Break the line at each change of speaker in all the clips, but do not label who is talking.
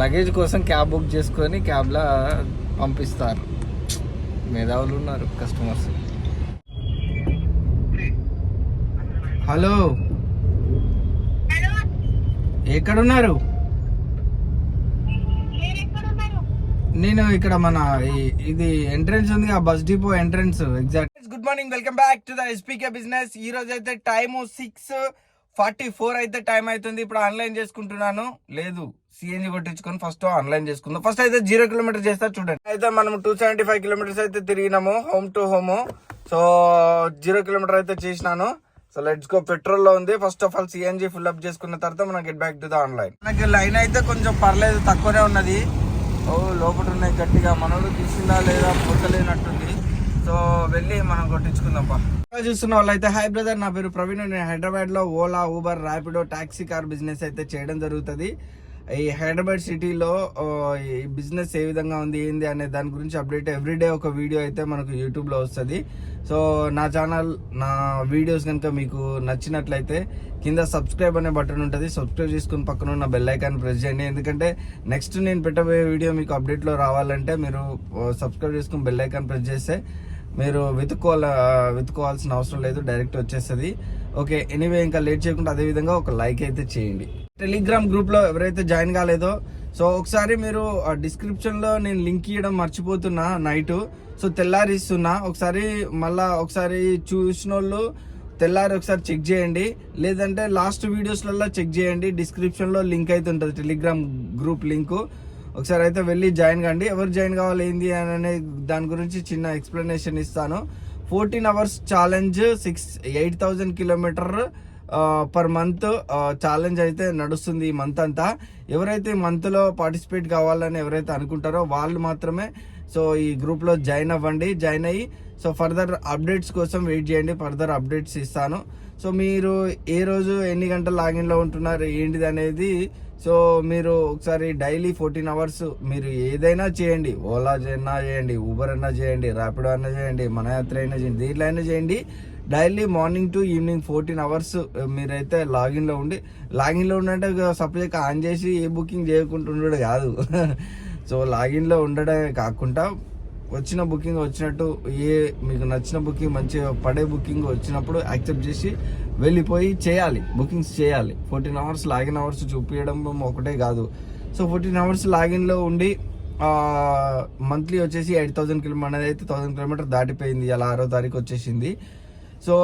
Luggage కోసం cab book చేసుకొని క్యాబ్లో పంపిస్తారు. మేధావులు ఉన్నారు కస్టమర్స్. హలో. ఎక్కడున్నారు? నేను ఇక్కడ మన ఇది ఎంట్రన్స్ ఉంది ఆ bus depot entrance exact good morning welcome back to the SPK business ఈ రోజు అయితే టైము సిక్స్ ఫార్టీ ఫోర్ అయితే టైం అవుతుంది. ఇప్పుడు ఆన్లైన్ చేసుకుంటున్నాను. లేదు. సిఎన్జి కొట్టించుకొని ఫస్ట్ ఆన్లైన్ చేసుకుందాం. ఫస్ట్ అయితే జీరో కిలోమీటర్ చేస్తా చూడండి. అయితే మనం టూ సెవెంటీ ఫైవ్ కిలోమీటర్స్ అయితే తిరిగినాము home to home so zero kilometer అయితే చేసినాను. సో లెట్స్ గో పెట్రోల్లో ఉంది first of all CNG full up చేసుకున్న తర్వాత మనం get back to the online మనకి లైన్ అయితే కొంచెం పర్లేదు తక్కువనే ఉన్నది. ఓ లోపల ఉన్నాయి గట్టిగా. మనోడు తీసిందా లేదా పొత్తలేనట్టుంది సో వెళ్ళి మనం కొట్టించుకుందాం పా. చూస్తున్న వాళ్ళైతే హై బ్రదర్ నా పేరు ప్రవీణ్. నేను హైదరాబాద్లో Ola Uber Rapido taxi car business అయితే చేయడం జరుగుతుంది. ఈ హైదరాబాద్ సిటీలో ఈ బిజినెస్ ఏ విధంగా ఉంది ఏంది అనే దాని గురించి అప్డేట్ ఎవ్రీడే ఒక వీడియో అయితే మనకు యూట్యూబ్లో వస్తుంది. సో నా ఛానల్ నా వీడియోస్ కనుక మీకు నచ్చినట్లయితే కింద సబ్స్క్రైబ్ అనే బటన్ ఉంటుంది. సబ్స్క్రైబ్ చేసుకుని పక్కన ఉన్న బెల్ ఐకాన్ ప్రెస్ చేయండి. ఎందుకంటే నెక్స్ట్ నేను పెట్టబోయే వీడియో మీకు అప్డేట్లో రావాలంటే మీరు సబ్స్క్రైబ్ చేసుకుని బెల్ ఐకాన్ ప్రెస్ చేస్తే మీరు వెతుక్కోవాల వెతుక్కోవాల్సిన అవసరం లేదు. డైరెక్ట్ వచ్చేస్తుంది. ఓకే ఎనీవే ఇంకా లేట్ చేయకుండా అదే విధంగా ఒక లైక్ అయితే చేయండి. టెలిగ్రామ్ గ్రూప్లో ఎవరైతే జాయిన్ కాలేదో సో ఒకసారి మీరు డిస్క్రిప్షన్లో నేను లింక్ ఇవ్వడం మర్చిపోతున్నా నైట్ సో తెల్లారిస్తున్నా ఒకసారి మళ్ళా ఒకసారి చూసిన వాళ్ళు తెల్లారి ఒకసారి చెక్ చేయండి. లేదంటే లాస్ట్ వీడియోస్లలో చెక్ చేయండి డిస్క్రిప్షన్లో లింక్ అయితే ఉంటుంది టెలిగ్రామ్ గ్రూప్ లింక్ ఒకసారి అయితే వెళ్ళి జాయిన్ కండి. ఎవరు జాయిన్ కావాలి ఏంది అనే దాని గురించి చిన్న ఎక్స్ప్లెనేషన్ ఇస్తాను. Fourteen hours challenge six eight thousand kilometer per month challenge అయితే నడుస్తుంది ఈ మంత్ అంతా. ఎవరైతే మంత్లో పార్టిసిపేట్ కావాలని ఎవరైతే అనుకుంటారో వాళ్ళు మాత్రమే సో ఈ గ్రూప్లో జాయిన్ అవ్వండి జాయిన్ అయ్యి సో ఫర్దర్ అప్డేట్స్ కోసం వెయిట్ చేయండి ఫర్దర్ అప్డేట్స్ ఇస్తాను. సో మీరు ఏ రోజు ఎన్ని గంటల లాగిన్లో ఉంటున్నారు ఏంటిది అనేది సో మీరు ఒకసారి డైలీ ఫోర్టీన్ అవర్స్ మీరు ఏదైనా చేయండి ఓలా అయినా చేయండి ఊబర్ అయినా చేయండి ర్యాపిడో అయినా చేయండి మన యాత్ర అయినా చేయండి దీంట్లో అయినా చేయండి. Daily morning to evening fourteen hours మీరైతే లాగిన్లో ఉండి లాగిన్లో ఉండంటే సపరేట్గా ఆన్ చేసి ఏ బుకింగ్ చేయకుండా కాదు. సో లాగిన్లో ఉండడమే కాకుండా వచ్చిన బుకింగ్ వచ్చినట్టు ఏ మీకు నచ్చిన బుకింగ్ మంచిగా పడే బుకింగ్ వచ్చినప్పుడు యాక్సెప్ట్ చేసి వెళ్ళిపోయి చేయాలి. బుకింగ్స్ చేయాలి. ఫోర్టీన్ అవర్స్ లాగిన్ అవర్స్ చూపించడం ఒకటే కాదు. సో ఫోర్టీన్ అవర్స్ లాగిన్లో ఉండి మంత్లీ వచ్చేసి ఎయిట్ థౌసండ్ కిలోమీటర్ అనేది అయితే థౌసండ్ కిలోమీటర్ దాటిపోయింది. అలా ఆరో తారీఖు వచ్చేసింది. సో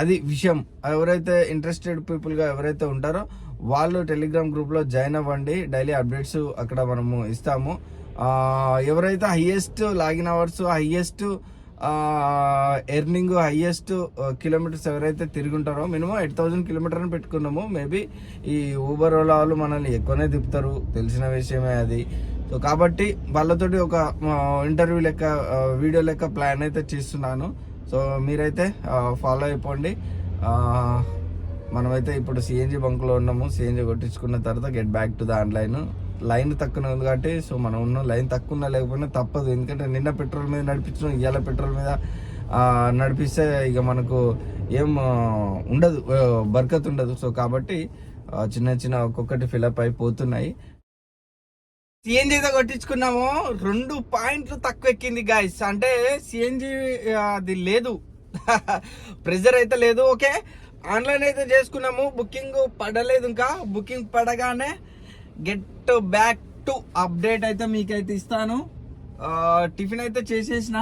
అది విషయం. ఎవరైతే ఇంట్రెస్టెడ్ పీపుల్గా ఎవరైతే ఉంటారో వాళ్ళు టెలిగ్రామ్ గ్రూప్లో జాయిన్ అవ్వండి. డైలీ అప్డేట్స్ అక్కడ మనము ఇస్తాము. ఎవరైతే highest login hours highest earning highest kilometers ఎవరైతే తిరుగుంటారో మినిమం ఎయిట్ థౌజండ్ కిలోమీటర్ అని పెట్టుకున్నాము. మేబీ ఈ ఊబర్ ఓలా వాళ్ళు మనల్ని ఎక్కువనే తిప్పుతారు. తెలిసిన విషయమే అది. సో కాబట్టి వాళ్ళతోటి ఒక ఇంటర్వ్యూ లెక్క వీడియో లెక్క ప్లాన్ అయితే చేస్తున్నాను. సో మీరైతే ఫాలో అయిపోండి. మనమైతే ఇప్పుడు సిఎన్జి బంక్లో ఉన్నాము. సిఎన్జి కొట్టించుకున్న తర్వాత get back to the online line తక్కువ ఉంది కాబట్టి సో మనం ఉన్న లైన్ తక్కువ ఉన్నా లేకపోయినా తప్పదు. ఎందుకంటే నిన్న పెట్రోల్ మీద నడిపించడం ఇవాళ పెట్రోల్ మీద నడిపిస్తే ఇక మనకు ఏం ఉండదు బర్కత్ ఉండదు. సో కాబట్టి చిన్న చిన్న ఒక్కొక్కటి ఫిలప్ అయిపోతున్నాయి. సిఎన్జీతో కొట్టించుకున్నాము. రెండు పాయింట్లు తక్కువ ఎక్కింది గాయస్ అంటే సిఎన్జి అది లేదు. ప్రెజర్ అయితే లేదు ఓకే ఆన్లైన్ అయితే చేసుకున్నాము. బుకింగ్ పడలేదు ఇంకా. బుకింగ్ పడగానే గెట్ బ్యాక్ టు అప్డేట్ అయితే మీకైతే ఇస్తాను. టిఫిన్ అయితే చేసేసిన.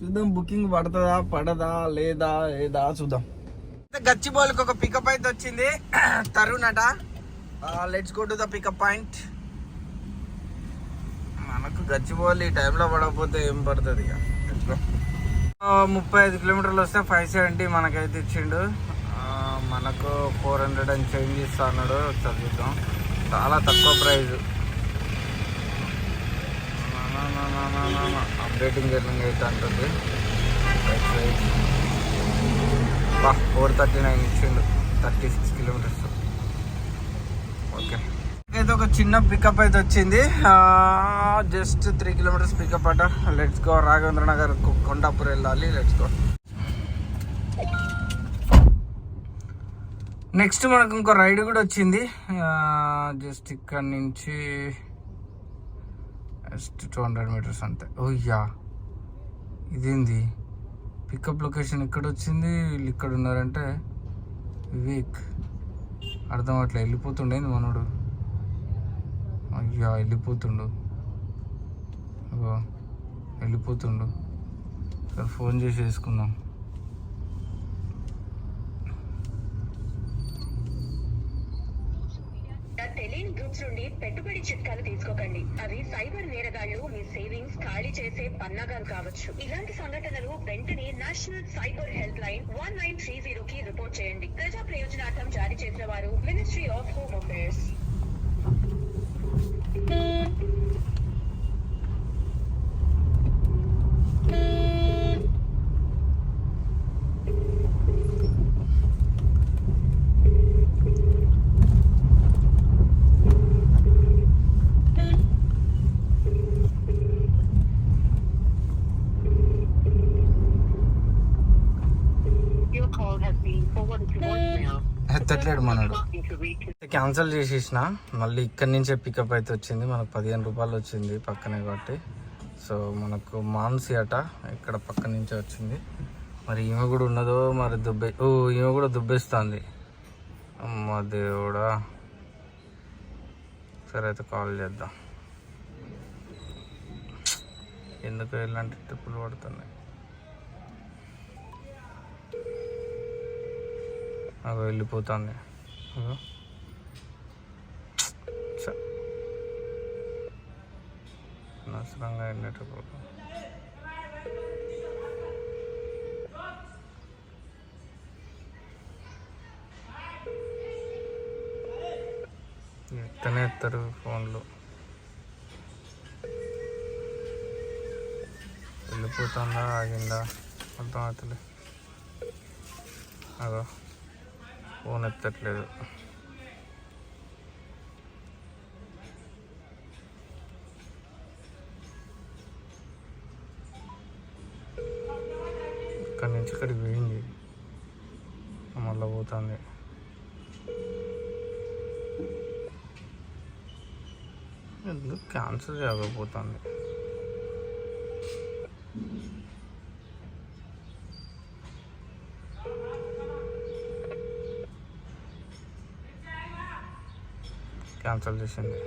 చూద్దాం బుకింగ్ పడుతుందా పడదా లేదా లేదా చూద్దాం. గచ్చిబౌలికి ఒక పికప్ అయితే వచ్చింది. తరుణ్ అట. Let's go to the pickup point మనకు గచ్చిపోవాలి ఈ టైంలో పడకపోతే ఏం పడుతుంది ఇక? ముప్పై ఐదు కిలోమీటర్లు వస్తే ఫైవ్ సెవెంటీ మనకైతే ఇచ్చిండు. మనకు ఫోర్ హండ్రెడ్ అని చేంజ్ ఇస్తా అన్నాడు చదువుతాం చాలా తక్కువ ప్రైజ్ అప్డేటింగ్ జర్నింగ్ అయితే అంటుంది. ఫోర్ థర్టీ నైన్ ఇచ్చిండు. Thirty six kilometers. ఓకే. చిన్న పికప్ అయితే వచ్చింది. జస్ట్ త్రీ కిలోమీటర్స్ పికప్ అట. లెట్స్ గో రాఘవేంద్ర నగర్ కొండాపూర్ వెళ్ళాలి. లెట్స్ గో నెక్స్ట్ మనకు ఇంకో రైడ్ కూడా వచ్చింది. జస్ట్ ఇక్కడ నుంచి జస్ట్ టూ హండ్రెడ్ మీటర్స్ అంతే. ఓయ్యా ఇదేంది? పికప్ లొకేషన్ ఇక్కడ వచ్చింది. వీళ్ళు ఇక్కడ ఉన్నారంటే వివేక్. అర్థం అట్లా వెళ్ళిపోతుండేది మనోడు. అయ్యా వెళ్ళిపోతుండు. అగో వెళ్ళిపోతుండు. సరే ఫోన్ చేసి వేసుకుందాం.
తెలియని గ్రూప్స్ నుండి పెట్టుబడి చిట్కాలు తీసుకోకండి. అవి సైబర్ నేరగాళ్ళు మీ సేవింగ్స్ ఖాళీ చేసే పన్నాగాలు కావచ్చు. ఇలాంటి సంఘటనలు వెంటనే national cyber help line one nine three zero కి రిపోర్ట్ చేయండి. ప్రజా ప్రయోజనార్థం జారీ చేసిన వారు ministry of home affairs. beep
ఎత్తట్లేడు మనడు. క్యాన్సిల్ చేసేసిన. మళ్ళీ ఇక్కడి నుంచే పికప్ అయితే వచ్చింది. మనకు పదిహేను రూపాయలు వచ్చింది పక్కనే కాబట్టి. సో మనకు మాన్సి అట ఇక్కడ పక్క నుంచే వచ్చింది. మరి ఈమె కూడా ఉన్నదో మరి దుబ్బే ఓ ఈమె కూడా దుబ్బేస్తుంది. అమ్మ దేవుడా. సరే అయితే కాల్ చేద్దాం. ఎందుకు ఇలాంటి ట్రిప్పులు పడుతున్నాయి. అగో వెళ్ళిపోతుంది. అదో. ఛ. అనవసరంగా వెళ్ళేటప్పుడు. ఎత్తనే ఎత్తారు ఫోన్లు. వెళ్ళిపోతుందా ఆగిందా? అర్థం అవుతలే. అదో. ఫోన్ ఎత్తట్లేదు. ఇక్కడి నుంచి ఇక్కడికి పోయింది. మళ్ళీ పోతుంది. ఎందుకు క్యాన్సిల్ చేయకపోతుంది క్యాన్సిల్ చేసింది.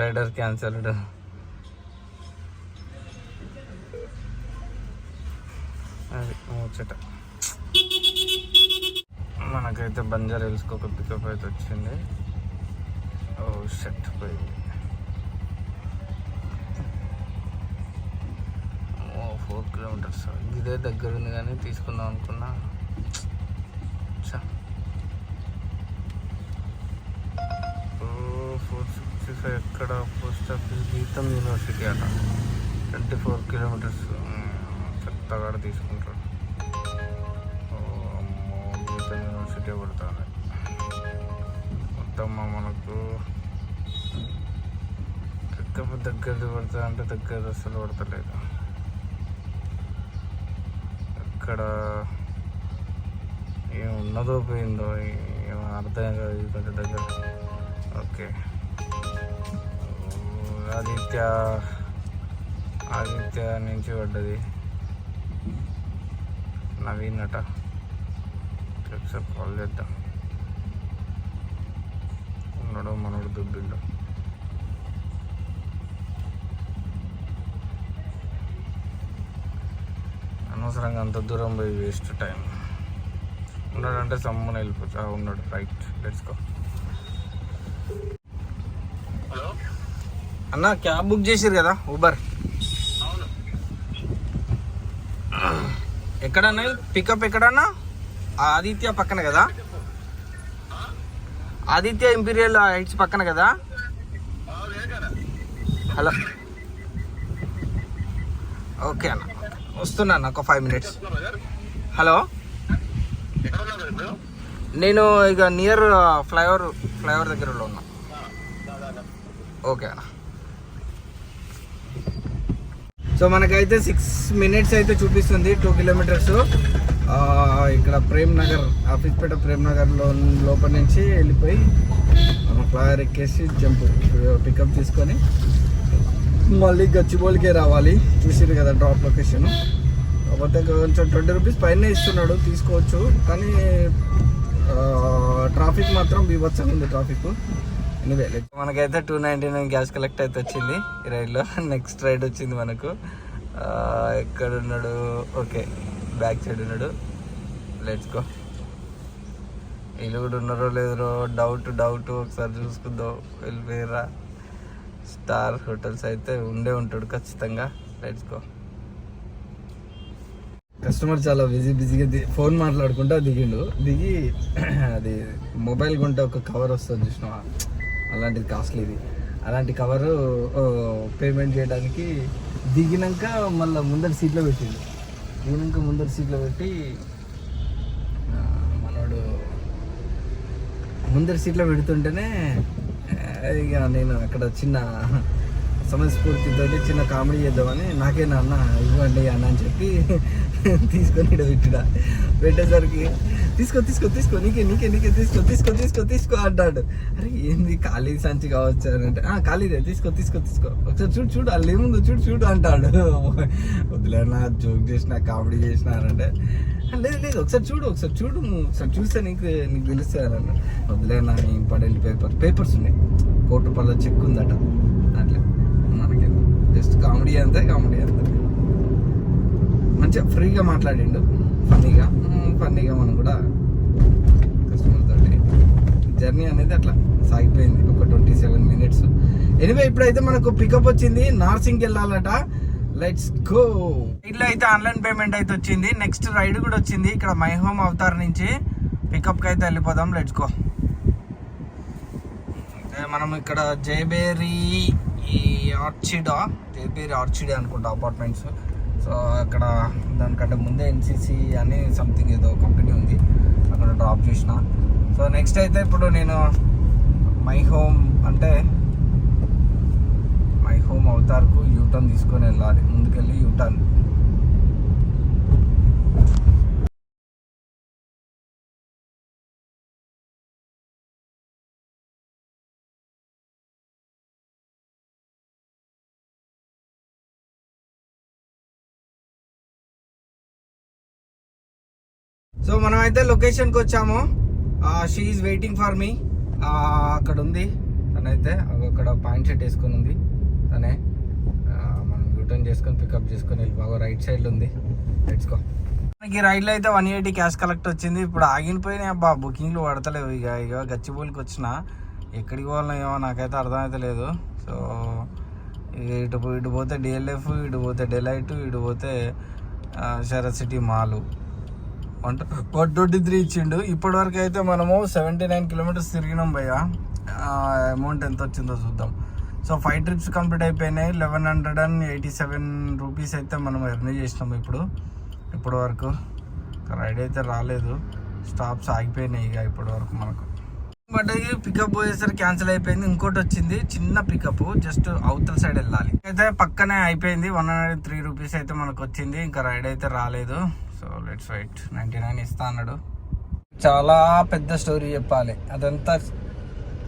Rider cancelled. అది ముచ్చట. మనకైతే బంజారా హిల్స్కి ఒక పికప్ అయితే వచ్చింది. ఓ షట్ పోయింది. ఓ ఫోర్ కిలోమీటర్స్ ఇదే దగ్గర ఉంది కానీ తీసుకుందాం అనుకున్నా ఛ. ఓ ఫోర్ సిక్స్టీ ఎక్కడ పోస్ట్ ఆఫీస్ గీతం యూనివర్సిటీ అట. ట్వంటీ ఫోర్ కిలోమీటర్స్ చెత్తగా తీసుకుంటాడు. గీతం యూనివర్సిటీ పడుతుంది మొత్తం మనకు పికప్ దగ్గరది పడుతుంది అంటే దగ్గర అసలు పడతలేదు. ఎక్కడ ఏం ఉన్నదో పోయిందో ఏం అర్థం కాదు కొంచెం దగ్గర. ఓకే. ఆదిత్య ఆదిత్య నుంచి పడ్డది. నవీన్ అట. ఒకసారి కాల్ చేద్దాం. ఉన్నాడు మనోడు దుబ్బిండు. అనవసరంగా అంత దూరం పోయి వేస్ట్ టైం ఉన్నాడంటే సమ్మున వెళ్ళిపోవచ్చు ఉన్నాడు. రైట్ లెట్స్ గో
హలో
అన్న క్యాబ్ బుక్ చేసిరు కదా ఊబర్ ఎక్కడన్నా? పికప్ ఎక్కడన్నా? ఆదిత్య పక్కన కదా? ఆదిత్య ఇంపీరియల్ హైట్స్ పక్కన కదా? హలో ఓకే అన్న. వస్తున్నా అన్న ఒక ఫైవ్ మినిట్స్ హలో నేను ఇక నియర్ ఫ్లైఓవర్ ఫ్లైఓవర్ దగ్గర ఉన్నా. ఓకే అన్న. సో మనకైతే సిక్స్ మినిట్స్ అయితే చూపిస్తుంది టూ కిలోమీటర్స్ ఇక్కడ ప్రేమ్ నగర్ ఆఫీస్పేట ప్రేమ్ నగర్లో లోపల నుంచి వెళ్ళిపోయి మనం ఫ్లైఓవర్ ఎక్కేసి జంప్ పికప్ తీసుకొని మళ్ళీ గచ్చిబోలికే రావాలి. చూసిరు కదా డ్రాప్ లొకేషన్ కాకపోతే కొంచెం ట్వంటీ రూపీస్ పైన ఇస్తున్నాడు తీసుకోవచ్చు. కానీ ట్రాఫిక్ మాత్రం బీభత్సంగా ఉంది ట్రాఫిక్ మనకైతే two ninety nine gas collect అయితే వచ్చింది ఈ రైడ్లో నెక్స్ట్ రైడ్ వచ్చింది మనకు. ఎక్కడ ఉన్నాడు ఓకే బ్యాక్ సైడ్ ఉన్నాడు. లెట్స్ గో వీళ్ళు కూడా ఉన్నారో లేదో డౌట్ డౌట్ ఒకసారి చూసుకుందాం. వెళ్ళిపోయారా స్టార్ హోటల్స్ అయితే ఉండే ఉంటాడు ఖచ్చితంగా. లెట్స్ గో కస్టమర్ చాలా బిజీ బిజీగా ది- ఫోన్ మాట్లాడుకుంటా దిగిండు. దిగి అది మొబైల్ కొంటే ఒక కవర్ వస్తుంది చూసినావా? అలాంటిది కాస్ట్లీది. అలాంటి కవరు పేమెంట్ చేయడానికి దిగినాక మళ్ళీ ముందర సీట్లో పెట్టిండు దిగినాక ముందర సీట్లో పెట్టి మనోడు ముందర సీట్లో పెడుతుంటేనే ఇక నేను అక్కడ చిన్న సమయస్ఫూర్తితో చిన్న కామెడీ చేద్దామని నాకే అన్న ఇవ్వండి అన్న అని చెప్పి తీసుకొని ఇక్కడ పెట్టిన. పెట్టేసరికి తీసుకో తీసుకో తీసుకో నీకే నీకే నీకే తీసుకో తీసుకో తీసుకో తీసుకో అంటాడు. అరే ఏంది ఖాళీ సంచి కావచ్చు అని అంటే "ఆ, ఖాళీదే తీసుకో తీసుకో తీసుకో. ఒకసారి చూడు చూడు వాళ్ళు ఏముందో చూడు చూడు అంటాడు. వదిలేనా జోక్ చేసిన కామెడీ చేసిన అని అంటే లేదు లేదు ఒకసారి చూడు ఒకసారి చూడు ఒకసారి చూస్తే నీకు నీకు తెలుస్తుంది అన్న అన్నాడు. వదిలేనా ఇంపార్టెంట్ పేపర్ పేపర్స్ ఉన్నాయి. కోటి రూపాయల చెక్ ఉందట అట్లా. మనకి జస్ట్ కామెడీ అంతే కామెడీ అంతే. మంచిగా ఫ్రీగా మాట్లాడిండు. ఫన్నీగా. ఫన్నీగా మనం కూడా కస్టమర్ తోటి. జర్నీ అనేది అట్లా సాగిపోయింది. ఒక ట్వంటీ సెవెన్ మినిట్స్ ఎనివే ఇప్పుడైతే మనకు పికప్ వచ్చింది. నార్సింగ్కి వెళ్ళాలట. లెట్స్ గో ఇట్లా అయితే ఆన్లైన్ పేమెంట్ అయితే వచ్చింది. నెక్స్ట్ రైడ్ కూడా వచ్చింది. ఇక్కడ మై హోమ్ అవతార్ నుంచి పికప్కి అయితే వెళ్ళిపోదాం. లెట్స్ గో మనం ఇక్కడ జయబేరి ఈ ఆర్చిడా జయబేరి ఆర్చిడా అనుకుంటా అపార్ట్మెంట్స్ సో అక్కడ దానికంటే ముందే ఎన్సిసి అని సంథింగ్ ఏదో కంపెనీ ఉంది. అక్కడ డ్రాప్ చేసిన. సో నెక్స్ట్ అయితే ఇప్పుడు నేను మై హోమ్ అంటే మై హోమ్ అవతార్కు యూటర్న్ తీసుకొని వెళ్ళాలి. ముందుకెళ్ళి యూటర్న్ మనమైతే మనం అయితే లొకేషన్కి వచ్చాము షీఈ్ వెయిటింగ్ ఫర్ మీ అక్కడ ఉంది తనైతే అక్కడ పాయింట్ షర్ట్ వేసుకొని ఉంది. తనే మనం రిటర్న్ చేసుకొని పికప్ చేసుకొని వెళ్ళి బాగా రైట్ సైడ్లో ఉంది. లెట్స్కో మనకి రైడ్లో అయితే వన్ ఎయిటీ క్యాష్ కలెక్ట్ వచ్చింది. ఇప్పుడు ఆగిపోయినాయి. అబ్బా బుకింగ్లు పడతలేవు. ఇక ఇక గచ్చిబోలికి వచ్చిన ఎక్కడికి పోవాలో ఏమో నాకైతే అర్థమైతే లేదు. సో ఇక ఇటు ఇటు పోతే డిఎల్ఎఫ్ ఇటు పోతే డెలైట్ ఇటు పోతే Sarath City Mall one one twenty three ఇచ్చిండు. ఇప్పటి వరకు అయితే మనము సెవెంటీ నైన్ కిలోమీటర్స్ తిరిగినాం భయ్య. అమౌంట్ ఎంత వచ్చిందో చూద్దాం. సో ఫైవ్ ట్రిప్స్ కంప్లీట్ అయిపోయినాయి. Eleven hundred and eighty seven rupees అయితే మనం ఎర్న్ చేసినాం ఇప్పుడు. ఇప్పటి వరకు రైడ్ అయితే రాలేదు. స్టాప్స్ ఆగిపోయినాయి ఇక ఇప్పటి వరకు మనకు. బట్ పికప్ పోయేసరికి క్యాన్సిల్ అయిపోయింది. ఇంకోటి వచ్చింది. చిన్న పికప్ జస్ట్ అవతల సైడ్ వెళ్ళాలి. అయితే పక్కనే అయిపోయింది. వన్ హండ్రెడ్ త్రీ రూపీస్ అయితే మనకు వచ్చింది. ఇంకా రైడ్ అయితే రాలేదు. So let's wait ninety nine ఇస్తా అన్నాడు. చాలా పెద్ద స్టోరీ చెప్పాలి. అదంతా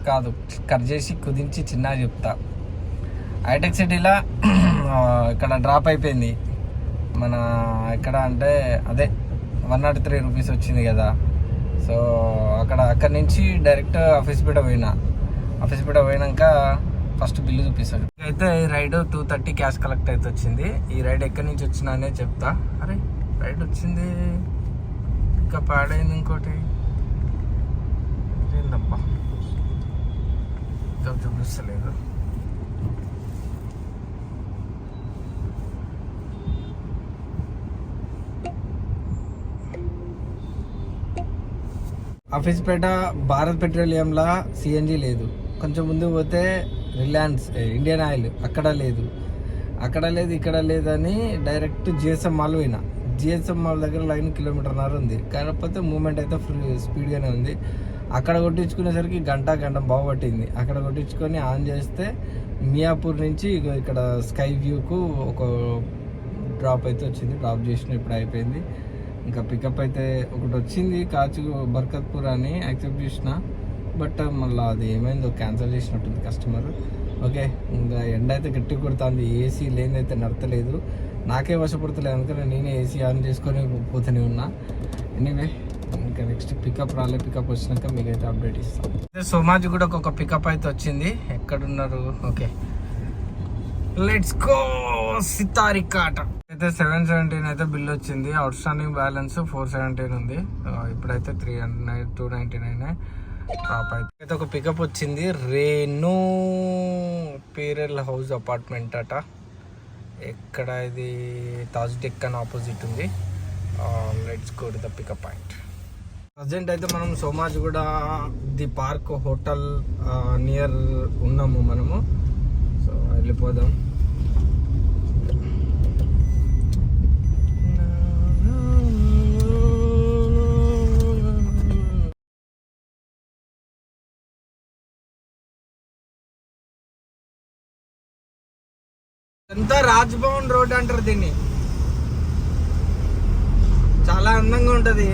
కాదు. కట్ చేసి కుదించి చిన్న చెప్తా. హైటెక్ సిటీలో ఇక్కడ డ్రాప్ అయిపోయింది. మన ఎక్కడ అంటే అదే వన్ నాట్ త్రీ రూపీస్ వచ్చింది కదా. సో అక్కడ అక్కడి నుంచి డైరెక్ట్ ఆఫీస్ పీట పోయినా. ఆఫీస్ పీట పోయినాక ఫస్ట్ బిల్లు చూపిస్తాడు. అయితే ఈ ride two thirty cash collect అయితే వచ్చింది. ఈ రైడ్ ఎక్కడి నుంచి వచ్చినా అనే చెప్తా. అరే రైడ్ వచ్చింది. ఇంకా పాడైంది ఇంకోటి. ఏందబ్బా ఇంకా చూపిస్తలేదు. ఆఫీస్ పేట భారత్ పెట్రోలియంలా సిఎన్జి లేదు. కొంచెం ముందు పోతే రిలయన్స్ ఇండియన్ ఆయిల్ అక్కడ లేదు. అక్కడ లేదు ఇక్కడ లేదని డైరెక్ట్ జిఎస్ఎం మాల్ పోయినా. జిఎస్ఎం మాల్ దగ్గర లైన్ కిలోమీటర్న్నర ఉంది. కాకపోతే మూమెంట్ అయితే ఫుల్ స్పీడ్గానే ఉంది. అక్కడ కొట్టించుకునేసరికి గంట గంట బాగుపట్టింది అక్కడ కొట్టించుకొని ఆన్ చేస్తే మియాపూర్ నుంచి ఇక్కడ స్కై వ్యూకు ఒక డ్రాప్ అయితే వచ్చింది. డ్రాప్ చేసిన ఇప్పుడు అయిపోయింది. ఇంకా పికప్ అయితే ఒకటి వచ్చింది. కాచు బర్కత్పూర్ అని యాక్సెప్ట్ చేసిన. బట్ మళ్ళీ అది ఏమైందో క్యాన్సిల్ చేసినట్టుంది కస్టమర్. ఓకే ఇంకా ఎండ అయితే గట్టి కొడుతుంది. ఏసీ లేనిదైతే నడతలేదు. నాకే వశపడతలేదు అందుకని నేనే ఏసీ ఆన్ చేసుకొని పోతూనే ఉన్నా. ఎనీవే ఇంకా నెక్స్ట్ పికప్ రాలే పికప్ వచ్చినాక మీకైతే అప్డేట్ ఇస్తాం. సోమాజ్ కూడా ఒక పికప్ అయితే వచ్చింది. ఎక్కడున్నారు? ఓకే. లెట్స్ గో సితారికాట అయితే సెవెన్ సెవెంటీన్ అయితే బిల్ వచ్చింది. Outstanding balance four seventeen ఉంది ఇప్పుడైతే three hundred two ninety nine drop అయితే. అయితే ఒక పికప్ వచ్చింది. రేణు పీరెల్ హౌస్ అపార్ట్మెంట్ అట. ఎక్కడ ఇది తాజ్ డెక్కన్ ఆపోజిట్ ఉంది. Let's go to the pickup point present అయితే మనం సోమాజ్ కూడా ది పార్క్ హోటల్ నియర్ ఉన్నాము మనము. సో వెళ్ళిపోదాం. ఎంత రాజ్భవన్ రోడ్ అంటారు దీన్ని. చాలా అందంగా ఉంటుంది.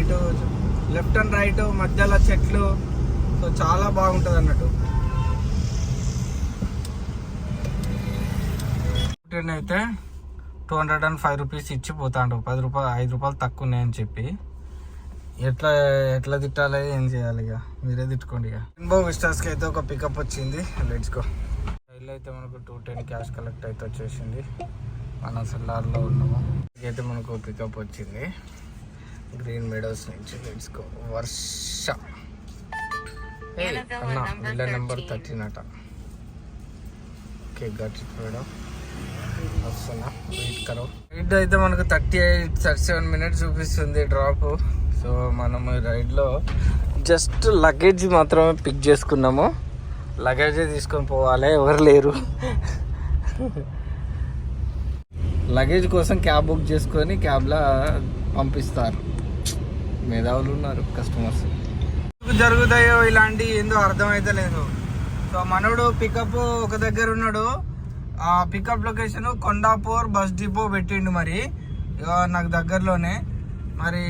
ఇటు లెఫ్ట్ అండ్ రైట్ మధ్యలో చెట్లు. సో చాలా బాగుంటుంది అన్నట్టు. ట్రైన్ అయితే two hundred and five rupees ఇచ్చి పోతాడు పది రూపాయలు ఐదు రూపాయలు తక్కువ ఉన్నాయని చెప్పి. ఎట్లా ఎట్లా తిట్టాలి ఏం చేయాలి ఇక? మీరే తిట్టుకోండి ఇక. రెయిన్బో విస్టర్స్కి అయితే ఒక పికప్ వచ్చింది. లెట్స్ గో రైలు అయితే మనకు టూ టెన్ క్యాష్ కలెక్ట్ అయితే వచ్చేసింది. మన సెల్లార్లో ఉన్నాము. అయితే మనకు పికప్ వచ్చింది. గ్రీన్ మెడోస్ నుంచి. Let's go Varsha. అన్న విల్ల నెంబర్ థర్టీన్ అట. Okay got it madam. వస్తున్నా. వెయిట్ కరో. రైడ్ అయితే మనకు thirty eight thirty seven minutes చూపిస్తుంది డ్రాప్ సో మనము రైడ్లో జస్ట్ లగేజ్ మాత్రమే పిక్ చేసుకున్నాము. లగేజ్ తీసుకొని పోవాలి ఎవరు లేరు. లగేజ్ కోసం క్యాబ్ బుక్ చేసుకొని క్యాబ్లో పంపిస్తారు. మేధావులు ఉన్నారు కస్టమర్స్. జరుగుతాయో ఇలాంటి ఏందో అర్థమైతే లేదు. సో మనోడు పికప్ ఒక దగ్గర ఉన్నాడు. ఆ pickup location Kondapur bus depot పెట్టిండు మరి. నాకు దగ్గరలోనే. మరి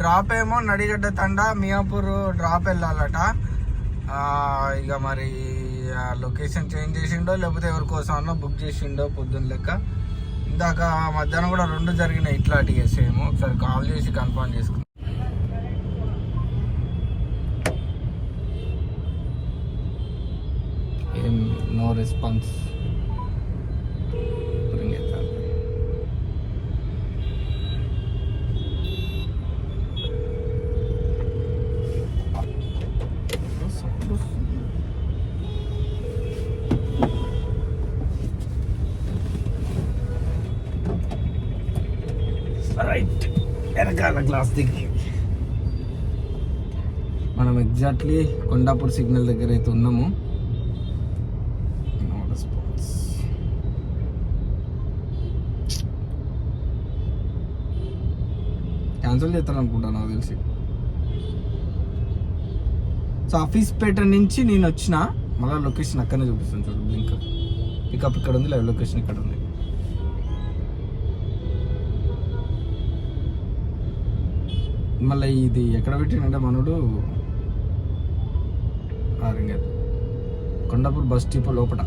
డ్రాప్ ఏమో నడిగడ్డ తండ మియాపూర్ డ్రాప్ వెళ్ళాలట. ఇక మరి ఆ లొకేషన్ చేంజ్ చేసిండో లేకపోతే ఎవరికోసం అన్నా బుక్ చేసిండో పొద్దున్న లెక్క. ఇందాక మధ్యాహ్నం కూడా రెండు జరిగినాయి ఇట్లాంటివి సేమ్ ఒకసారి కాల్ చేసి కన్ఫర్మ్ చేసుకున్నాం ఏం నో రెస్పాన్స్ వెనకాల గ్లాస్ దిగి. మనం ఎగ్జాక్ట్లీ కొండాపూర్ సిగ్నల్ దగ్గర అయితే ఉన్నాము. క్యాన్సిల్ చేస్తాను అనుకుంటా నాకు తెలిసి. సో ఆఫీస్ పేట నుంచి నేను వచ్చిన మళ్ళీ లొకేషన్ అక్కడనే చూపిస్తాను చూడు బ్లింక్ పికప్ ఇక్కడ ఉంది లైవ్ లొకేషన్ ఇక్కడ ఉంది. మళ్ళీ ఇది ఎక్కడ పెట్టినంటే మనోడు ఆరింగల్ కొండాపూర్ బస్ డిపో లోపల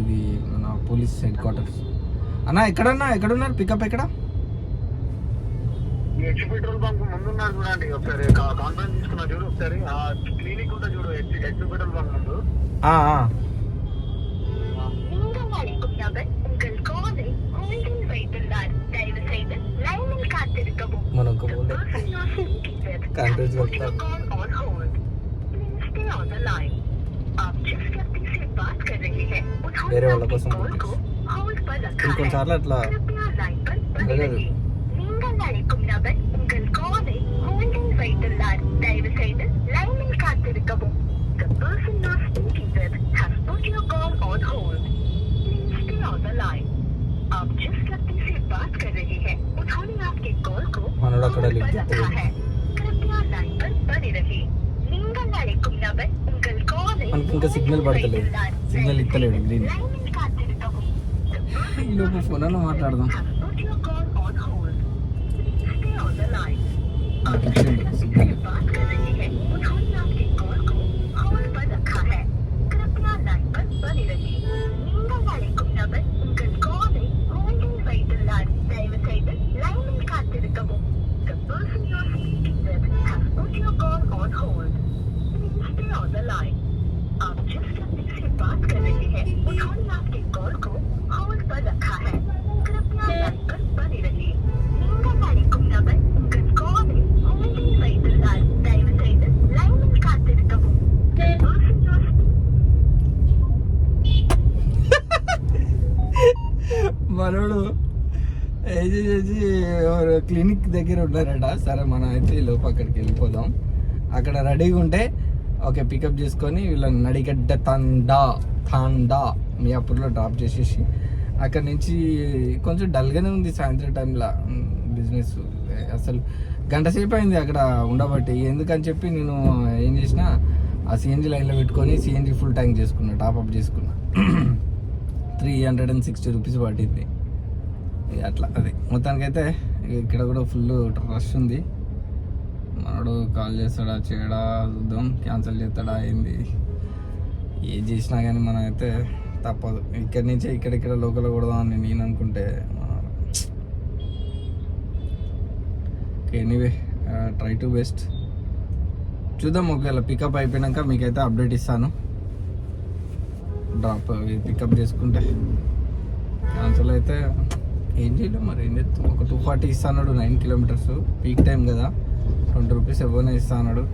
ఇది మన పోలీస్ హెడ్ క్వార్టర్స్. అన్న ఎక్కడన్నా? ఎక్కడున్నారు? పికప్ ఎక్కడ?
హెచ్ పెట్రోల్ బంక్ ముందున్నారు చూడండి. ఒకసారి కాన్ఫరెన్స్ తీసుకున్నా చూడు. ఒకసారి ఆ క్లినిక్ ఉంటుంది చూడు. హెచ్ పెట్రోల్ బంక్ ముందు.
speaking with
Countries
has put
like
your call on hold. Please stay on the line. आप जिस व्यक्ति से बात कर रहे हैं उन्होंने
मेरे वाला
आपकी
person
कॉल
बोलते
को होल्ड पर रखा है
ఇంకొన్నిసార్లు అట్లా
कृपया लाइन पर बने
அதாவது-
रहिए நீங்கள் அழைக்கும் நபர் உங்கள் காலை ஹோல்டில் வைத்துள்ளார் தயவு செய்து லைனில் காத்திருக்கவும் The person you are speaking with has put your call on hold. Please stay on the line. आप जिस व्यक्ति से बात कर रहे हैं उन्होंने आपके कॉल को
మనోడు అక్కడ
hold
లిఫ్ట్
पर रखा
ఇస్తాడు
है
మనకి సిగ్నల్ పడతలేదు సిగ్నల్ ఇస్తలేడు గ్రీన్ లోపు ఫోన్లో మాట్లాడదాం సిగ్నల్
காத்திருக்கவும் person you are speaking with has put your call on hold. Please stay on the line. आप जिस व्यक्ति से बात कर रहे हैं उन्होंने आपके कॉल को होल्ड पर रखा है कृपया लाइन पर बने रहिए நீங்கள் அழைக்கும் நபர் உங்கள் காலை ஹோல்டில் வைத்துள்ளார் தயவு செய்து லைனில் காத்திருக்கவும் The person you are
మనోడు ఏం చేసి ఎవరు క్లినిక్ దగ్గర ఉన్నారట. సరే మనం అయితే ఈ లోపు అక్కడికి వెళ్ళిపోదాం. అక్కడ రెడీగా ఉంటే ఓకే పికప్ చేసుకొని వీళ్ళని నడిగడ్డ తండా తాండా మియాపూర్లో డ్రాప్ చేసేసి అక్కడ నుంచి కొంచెం డల్గానే ఉంది సాయంత్రం టైంలో బిజినెస్ అసలు గంట సేపు అయింది అక్కడ ఉండబట్టి. ఎందుకని చెప్పి నేను ఏం చేసిన ఆ సిఎన్జి లైన్లో పెట్టుకొని సిఎన్జి ఫుల్ ట్యాంక్ చేసుకున్నా టాప్అప్ చేసుకున్నా. Three hundred and sixty rupees పట్టింది. అట్లా అది. మొత్తానికైతే ఇక్కడ కూడా ఫుల్ రష్ ఉంది. మనడు కాల్ చేస్తాడా చేయడా చూద్దాం. క్యాన్సిల్ చేస్తాడా అయింది ఏం చేసినా కానీ మనం అయితే తప్పదు. ఇక్కడి నుంచే ఇక్కడిక్కడ లోకల్ కొడదామని నేను అనుకుంటే ఎనీవే ట్రై టు బెస్ట్ చూద్దాం ఒకవేళ పికప్ అయిపోయినాక మీకైతే అప్డేట్ ఇస్తాను. డ్రాప్ పికప్ చేసుకుంటే. క్యాన్సిల్ అయితే ఏం చేయలేం మరి ఏం చేస్తాం? ఒక టూ ఫార్టీ ఇస్తాడు నైన్ కిలోమీటర్స్ పీక్ టైం కదా. ట్వంటీ రూపీస్ ఎవరైనా ఇస్తాడు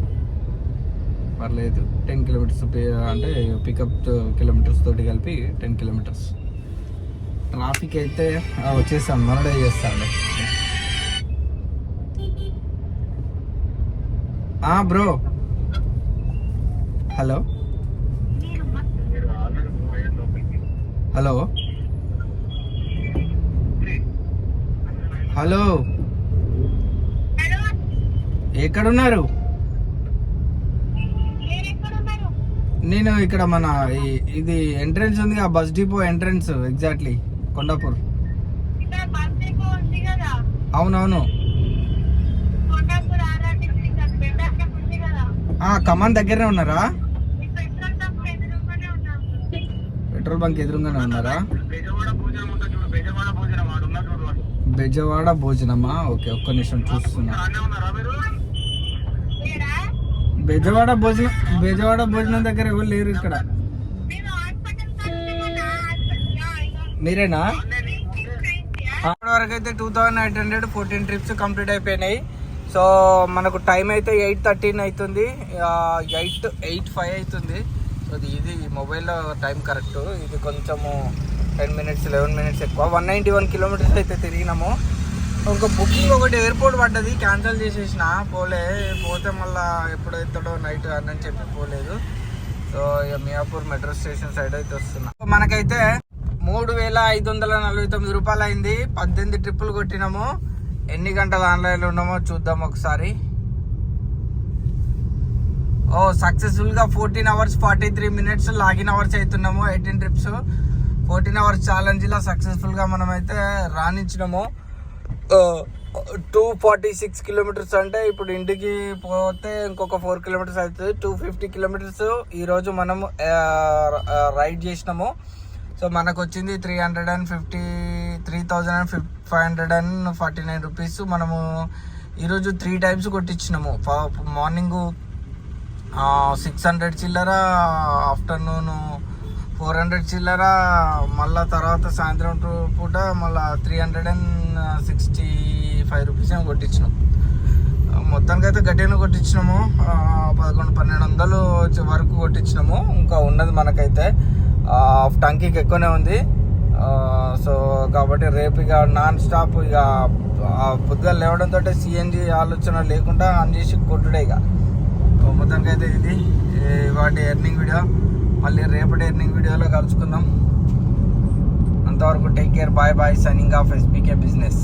పర్లేదు. టెన్ కిలోమీటర్స్ అంటే పికప్ కిలోమీటర్స్ తోటి కలిపి టెన్ కిలోమీటర్స్ ట్రాఫిక్ అయితే వచ్చేసాం మనడే చేస్తాడు బ్రో హలో హలో హలో. ఎక్కడున్నారు? నేను ఇక్కడ మన ఇది ఎంట్రన్స్ ఉంది ఆ bus depot entrance exactly Kondapur. అవునవును. కమాన్ దగ్గరనే ఉన్నారా? పెట్రోల్ బంక్ ఎదురుగానే ఉన్నారా?
బెజవాడ
భోజనమా? ఓకే ఒక్క నిమిషం చూస్తున్నా. బెజవాడ భోజనం బెజవాడ భోజనం దగ్గర ఎవరు లేరు ఇక్కడ? మీరేనా? అప్పటి వరకు అయితే two thousand eight hundred fourteen trips complete అయిపోయినాయి. సో మనకు టైం అయితే ఎయిట్ థర్టీన్ అవుతుంది ఎయిట్ ఎయిట్ ఫైవ్ అవుతుంది సో ఇది మొబైల్లో టైం కరెక్ట్ ఇది కొంచెము టెన్ మినిట్స్ లెవెన్ మినిట్స్ ఎక్కువ. వన్ నైంటీ వన్ కిలోమీటర్స్ అయితే తిరిగినాము. ఇంకో బుకింగ్ ఒకటి ఎయిర్పోర్ట్ పడ్డది క్యాన్సిల్ చేసేసిన. పోలే పోతే మళ్ళీ ఎప్పుడైతాడో నైట్ అని చెప్పి పోలేదు. సో ఇక మియాపూర్ మెట్రో స్టేషన్ సైడ్ అయితే వస్తున్నా. సో మనకైతే మూడు వేల ఐదు వందల నలభై తొమ్మిది రూపాయలు అయింది. పద్దెనిమిది ట్రిప్పులు కొట్టినాము. ఎన్ని గంటలు ఆన్లైన్లో ఉన్నామో చూద్దాం ఒకసారి. ఓ సక్సెస్ఫుల్గా fourteen hours forty three minutes login hours అవుతున్నాము eighteen trips fourteen hours challenge లా సక్సెస్ఫుల్గా మనమైతే రాణించినాము. టూ ఫార్టీ సిక్స్ కిలోమీటర్స్ అంటే ఇప్పుడు ఇంటికి పోతే ఇంకొక ఫోర్ కిలోమీటర్స్ అవుతుంది. టూ ఫిఫ్టీ కిలోమీటర్స్ ఈరోజు మనం రైడ్ చేసినాము. సో మనకు వచ్చింది three hundred and fifty three thousand and fif five hundred and forty nine rupees మనము ఈరోజు త్రీ టైమ్స్ కొట్టించినాము మార్నింగ్ సిక్స్ హండ్రెడ్ చిల్లర ఆఫ్టర్నూన్ ఫోర్ హండ్రెడ్ చిల్లర మళ్ళా తర్వాత సాయంత్రం టు- పూట మళ్ళా three hundred and sixty five rupees ఏమో కొట్టించినాం. మొత్తానికి అయితే గట్టిగానే కొట్టించినాము. పదకొండు పన్నెండు వందలు వరకు కొట్టించినాము. ఇంకా ఉన్నది మనకైతే హాఫ్ టంకీకి ఎక్కువనే ఉంది. సో కాబట్టి రేపు ఇక నాన్ స్టాప్ ఇక పొద్దుగా లేవడంతో సిఎన్జి ఆలోచన లేకుండా ఆన్ చేసి కొట్టుడే ఇక. మొత్తానికి అయితే ఇది వాటి ఎర్నింగ్ వీడియో. మళ్ళీ రేపటి ఎర్నింగ్ వీడియోలో కలుసుకుందాం. అంతవరకు take care bye bye signing off SPK business